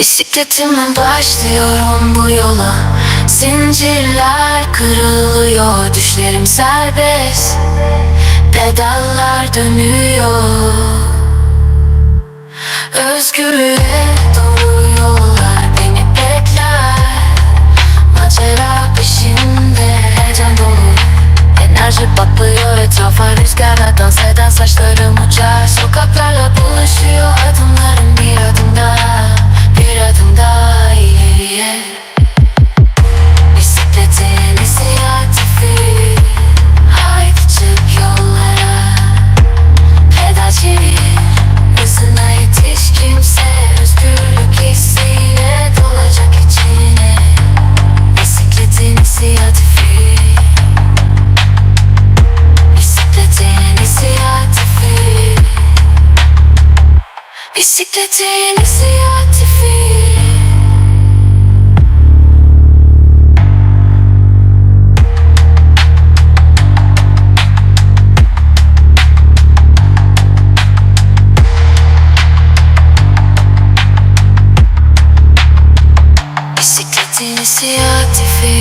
Bisikletimle başlıyorum bu yola. Zincirler kırılıyor Düşlerim serbest. Pedallar dönüyor. Özgürlüğe doğru yollar beni bekler. Macera peşinde heyecan dolu. Enerji patlıyor etrafa rüzgarla dans eden saçlarım Bisiklete inisiyatifi Bisiklete inisiyatifi